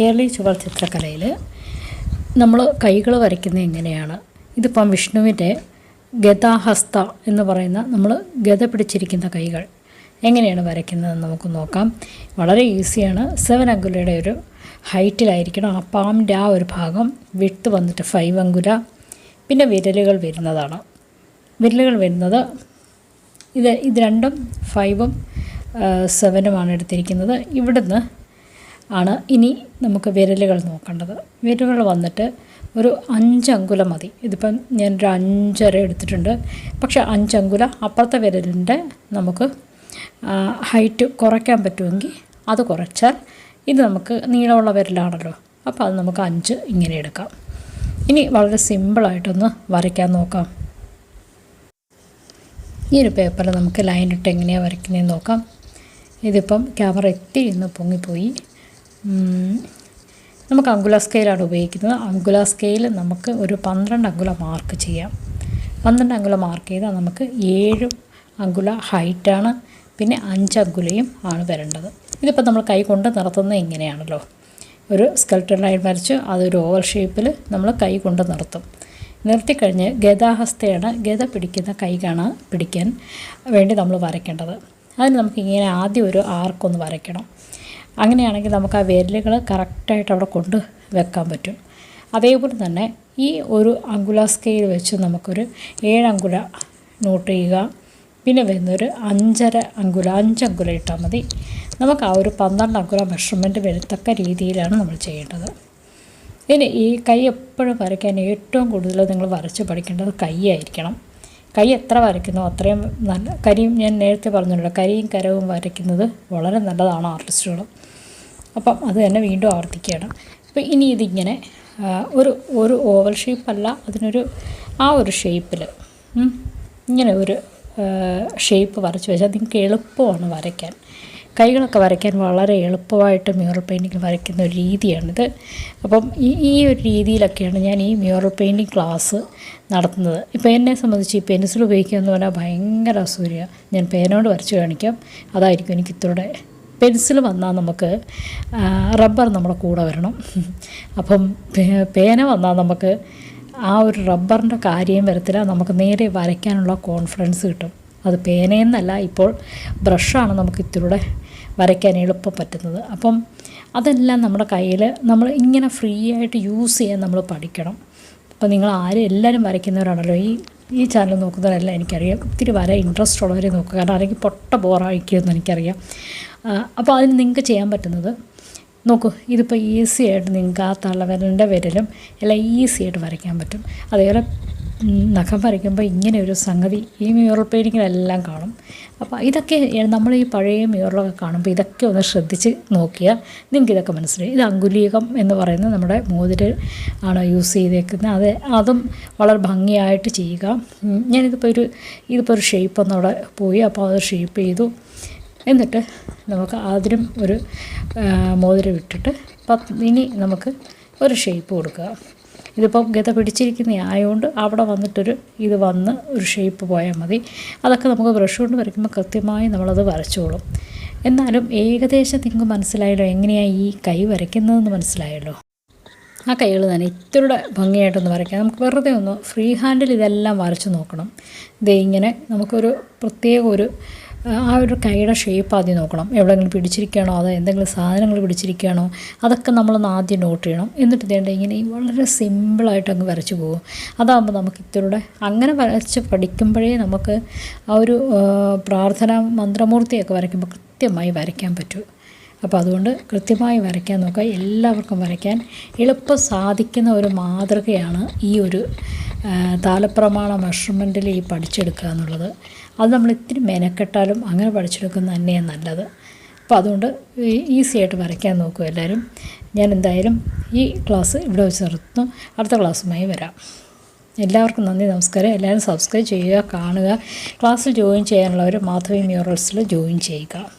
കേരളീ ചുവർ ചിത്രകലയിൽ നമ്മൾ കൈകൾ വരയ്ക്കുന്നത് എങ്ങനെയാണ്? ഇതിപ്പം വിഷ്ണുവിന്റെ ഗതാഹസ്ത എന്ന് പറയുന്ന നമ്മൾ ഗത പിടിച്ചിരിക്കുന്ന കൈകൾ എങ്ങനെയാണ് വരയ്ക്കുന്നതെന്ന് നമുക്ക് നോക്കാം. വളരെ ഈസിയാണ്. സെവൻ അങ്കുലയുടെ ഒരു ഹൈറ്റിലായിരിക്കണം. ആ പാമ്പിന്റെ ആ ഒരു ഭാഗം വിട്ട് വന്നിട്ട് ഫൈവ് അങ്കുല. പിന്നെ വിരലുകൾ വരുന്നതാണ്. വിരലുകൾ വരുന്നത് ഇത് ഇത് രണ്ടും ഫൈവും സെവനുമാണ് എടുത്തിരിക്കുന്നത്. ഇവിടുന്ന് ആണ് ഇനി നമുക്ക് വിരലുകൾ നോക്കേണ്ടത്. വിരലുകൾ വന്നിട്ട് ഒരു അഞ്ചങ്കുലം മതി. ഇതിപ്പം ഞാൻ ഒരു അഞ്ചര എടുത്തിട്ടുണ്ട്. പക്ഷേ അഞ്ചങ്കുല അപ്പുറത്തെ വിരലിന്റെ നമുക്ക് ഹൈറ്റ് കുറയ്ക്കാൻ പറ്റുമെങ്കിൽ അത് കുറച്ചാൽ ഇത് നമുക്ക് നീളമുള്ള വിരലാണല്ലോ. അപ്പോൾ അത് നമുക്ക് അഞ്ച് ഇങ്ങനെ എടുക്കാം. ഇനി വളരെ സിമ്പിളായിട്ടൊന്ന് വരയ്ക്കാൻ നോക്കാം. ഈ ഒരു പേപ്പറിൽ നമുക്ക് ലൈൻ ഇട്ട് എങ്ങനെയാണ് വരയ്ക്കുന്നതെന്ന് നോക്കാം. ഇതിപ്പം ക്യാമറ എത്തി ഇന്ന് പൊങ്ങിപ്പോയി. നമുക്ക് അങ്കുല സ്കെയിലാണ് ഉപയോഗിക്കുന്നത്. അങ്കുല സ്കെയിൽ നമുക്ക് ഒരു പന്ത്രണ്ട് അങ്കുല മാർക്ക് ചെയ്യാം. പന്ത്രണ്ട് അങ്കുല മാർക്ക് ചെയ്താൽ നമുക്ക് ഏഴ് അങ്കുല ഹൈറ്റാണ് പിന്നെ അഞ്ച് അങ്കുലയും ആണ് വരേണ്ടത്. ഇതിപ്പോൾ നമ്മൾ കൈ കൊണ്ട് നിർത്തുന്നത് ഇങ്ങനെയാണല്ലോ. ഒരു സ്കെൽട്ടൺ ലൈൻ വരച്ച് അതൊരു ഓവൽ ഷേപ്പിൽ നമ്മൾ കൈ കൊണ്ട് നിർത്തും നിർത്തിക്കഴിഞ്ഞ് ഗതാഹസ്തയാണ് ഗത പിടിക്കുന്ന കൈ കാണാൻ പിടിക്കാൻ വേണ്ടി നമ്മൾ വരയ്ക്കേണ്ടത്. അതിന് നമുക്ക് ഇങ്ങനെ ആദ്യം ഒരു ആർക്കൊന്ന് വരയ്ക്കണം. അങ്ങനെയാണെങ്കിൽ നമുക്ക് ആ വിരലുകൾ കറക്റ്റായിട്ട് അവിടെ കൊണ്ട് വെക്കാൻ പറ്റും. അതേപോലെ തന്നെ ഈ ഒരു അങ്കുല സ്കെയിൽ വെച്ച് നമുക്കൊരു ഏഴങ്കുല നോട്ട് ചെയ്യുക. പിന്നെ വരുന്നൊരു അഞ്ചര അങ്കുല അഞ്ചങ്കുല ഇട്ടാൽ മതി. നമുക്ക് ആ ഒരു പന്ത്രണ്ട് അങ്കുല മെഷർമെന്റ് വരത്തക്ക രീതിയിലാണ് നമ്മൾ ചെയ്യേണ്ടത്. ഇനി ഈ കൈ എപ്പോഴും വരയ്ക്കാൻ ഏറ്റവും കൂടുതൽ നിങ്ങൾ വരച്ച് പഠിക്കേണ്ടത് കൈയായിരിക്കണം കൈ എത്ര വരയ്ക്കുന്നോ അത്രയും നല്ല കരിയും ഞാൻ നേരത്തെ പറഞ്ഞല്ലോ കരിയും കരവും വരയ്ക്കുന്നത് വളരെ നല്ലതാണ് ആർട്ടിസ്റ്റുകൾ അപ്പം അത് തന്നെ വീണ്ടും ആവർത്തിക്കുകയാണ്. അപ്പോൾ ഇനി ഇതിങ്ങനെ ഒരു ഒരു ഓവൽ ഷേപ്പല്ല അതിനൊരു ആ ഒരു ഷേപ്പിൽ ഇങ്ങനെ ഒരു ഷേപ്പ് വരച്ച് വെച്ചാൽ നിങ്ങൾക്ക് എളുപ്പമാണ് വരയ്ക്കാൻ. കൈകളൊക്കെ വരയ്ക്കാൻ വളരെ എളുപ്പമായിട്ട് മ്യൂറൽ പെയിന്റിങ് വരയ്ക്കുന്ന ഒരു രീതിയാണിത്. അപ്പം ഈ ഈ ഒരു രീതിയിലൊക്കെയാണ് ഞാൻ ഈ മ്യൂറൽ പെയിന്റിങ് ക്ലാസ് നടത്തുന്നത്. ഇപ്പോൾ എന്നെ സംബന്ധിച്ച് ഈ പെൻസിൽ ഉപയോഗിക്കുക എന്ന് പറഞ്ഞാൽ ഭയങ്കര അസൂര്യ ഞാൻ പേനോട് വരച്ച് കാണിക്കാം. അതായിരിക്കും എനിക്ക് ഇത്രയുടെ പെൻസിൽ വന്നാൽ നമുക്ക് റബ്ബർ നമ്മുടെ കൂടെ വരണം. അപ്പം പേന വന്നാൽ നമുക്ക് ആ ഒരു റബ്ബറിന്റെ കാര്യം വരത്തില്ല. നമുക്ക് നേരെ വരയ്ക്കാനുള്ള കോൺഫിഡൻസ് കിട്ടും. അത് പേനയെന്നല്ല ഇപ്പോൾ ബ്രഷാണ് നമുക്ക് ഇത്തിലൂടെ വരയ്ക്കാൻ എളുപ്പം പറ്റുന്നത്. അപ്പം അതെല്ലാം നമ്മുടെ കയ്യിൽ നമ്മൾ ഇങ്ങനെ ഫ്രീ ആയിട്ട് യൂസ് ചെയ്യാൻ നമ്മൾ പഠിക്കണം. അപ്പോൾ നിങ്ങൾ ആരും എല്ലാവരും വരയ്ക്കുന്നവരാണല്ലോ. ഈ ഈ ചാനൽ നോക്കുന്നവരെല്ലാം എനിക്കറിയാം. ഒത്തിരി വര ഇൻട്രസ്റ്റ് ഉള്ളവരെ നോക്കുക. കാരണം അല്ലെങ്കിൽ പൊട്ട ബോറായിരിക്കുമെന്ന് എനിക്കറിയാം. അപ്പോൾ അതിന് നിങ്ങൾക്ക് ചെയ്യാൻ പറ്റുന്നത് നോക്കൂ. ഇതിപ്പോൾ ഈസി ആയിട്ട് നിങ്ങൾക്ക് ആ തള്ളവിരലിന്റെ വിരലും എല്ലാം ഈസി ആയിട്ട് വരയ്ക്കാൻ പറ്റും. അതേപോലെ നഖം വരയ്ക്കുമ്പോൾ ഇങ്ങനെ ഒരു സംഗതി ഈ മ്യൂറൽ പെയിന്റിങ്ങിലെല്ലാം കാണും. അപ്പോൾ ഇതൊക്കെ നമ്മൾ ഈ പഴയ മ്യൂറലൊക്കെ കാണുമ്പോൾ ഇതൊക്കെ ഒന്ന് ശ്രദ്ധിച്ച് നോക്കിയാൽ നിങ്ങൾക്ക് ഇതൊക്കെ മനസ്സിലായി. ഇത് അങ്കുലീകം എന്ന് പറയുന്നത് നമ്മുടെ മോതിര് ആണ് യൂസ് ചെയ്തേക്കുന്നത്. അത് അതും വളരെ ഭംഗിയായിട്ട് ചെയ്യുക. ഞാനിതിപ്പോൾ ഒരു ഇതിപ്പോൾ ഒരു ഷേപ്പ് ഒന്നവിടെ പോയി അപ്പോൾ അത് ഷേപ്പ് ചെയ്തു. എന്നിട്ട് നമുക്ക് അതിനും ഒരു മോതിരം ഇട്ടിട്ട് പത്ത് ഇനി നമുക്ക് ഒരു ഷേപ്പ് കൊടുക്കുക. ഇതിപ്പം ഗത പിടിച്ചിരിക്കുന്ന ആയതുകൊണ്ട് അവിടെ വന്നിട്ടൊരു ഇത് വന്ന് ഒരു ഷേപ്പ് പോയാൽ മതി. അതൊക്കെ നമുക്ക് ബ്രഷ് കൊണ്ട് വരയ്ക്കുമ്പോൾ കൃത്യമായി നമ്മളത് വരച്ചോളും. എന്നാലും ഏകദേശം നിങ്ങൾക്ക് മനസ്സിലായല്ലോ എങ്ങനെയാണ് ഈ കൈ വരയ്ക്കുന്നതെന്ന് മനസ്സിലായല്ലോ. ആ കൈകൾ തന്നെ ഇത്തിരിയുടെ ഭംഗിയായിട്ടൊന്ന് വരയ്ക്കാം. നമുക്ക് വെറുതെ ഒന്ന് ഫ്രീ ഹാൻഡിൽ ഇതെല്ലാം വരച്ച് നോക്കണം. ദേ ഇങ്ങനെ നമുക്കൊരു പ്രത്യേക ഒരു ആ ഒരു കൈയുടെ ഷേപ്പ് ആദ്യം നോക്കണം. എവിടെയെങ്കിലും പിടിച്ചിരിക്കുകയാണോ? അതോ എന്തെങ്കിലും സാധനങ്ങൾ പിടിച്ചിരിക്കുകയാണോ? അതൊക്കെ നമ്മളൊന്ന് ആദ്യം നോട്ട് ചെയ്യണം. എന്നിട്ട് ഇതേണ്ട ഇങ്ങനെ വളരെ സിമ്പിളായിട്ട് അങ്ങ് വരച്ച് പോകും. അതാകുമ്പോൾ നമുക്ക് ഇത്തിരിയുടെ അങ്ങനെ വരച്ച് പഠിക്കുമ്പോഴേ നമുക്ക് ആ ഒരു പ്രാർത്ഥന മന്ത്രമൂർത്തിയൊക്കെ വരയ്ക്കുമ്പോൾ കൃത്യമായി വരയ്ക്കാൻ പറ്റും. അപ്പോൾ അതുകൊണ്ട് കൃത്യമായി വരയ്ക്കാൻ നോക്കുക. എല്ലാവർക്കും വരയ്ക്കാൻ എളുപ്പം സാധിക്കുന്ന ഒരു മാതൃകയാണ് ഈ ഒരു താലപ്രമാണ മെഷർമെന്റിൽ ഈ പഠിച്ചെടുക്കുക എന്നുള്ളത്. അത് നമ്മൾ ഇത്തിരി മെനക്കെട്ടാലും അങ്ങനെ പഠിച്ചെടുക്കുന്നത് തന്നെയാണ് നല്ലത്. അപ്പോൾ അതുകൊണ്ട് ഈസി ആയിട്ട് വരയ്ക്കാൻ നോക്കും എല്ലാവരും. ഞാൻ എന്തായാലും ഈ ക്ലാസ് ഇവിടെ വെച്ച് നിർത്തുന്നു. അടുത്ത ക്ലാസ്സുമായി വരാം. എല്ലാവർക്കും നന്ദി നമസ്കാരം. എല്ലാവരും സബ്സ്ക്രൈബ് ചെയ്യുക കാണുക. ക്ലാസ്സിൽ ജോയിൻ ചെയ്യാനുള്ളവർ മാധവി മ്യൂറൽസിൽ ജോയിൻ ചെയ്യുക.